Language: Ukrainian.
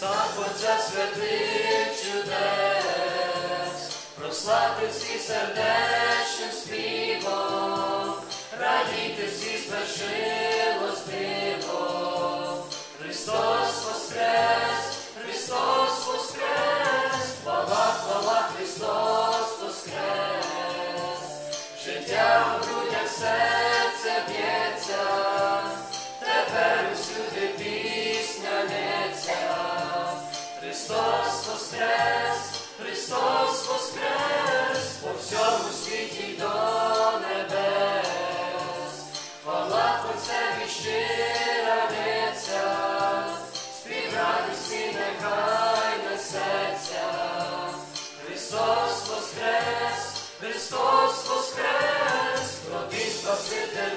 Творця святих чудес, прославте всі сердечним співом, радійте всі звершилось диво. Христос воскрес, Христос воскрес, хвала, хвала, Христос воскрес, життя в грудях серце воскрес, Христос воскрес, по всьому світі до небес, хвала Творцеві щира лється, спів радості нехай несеться. Христос воскрес, Христос воскрес, роди Спаситель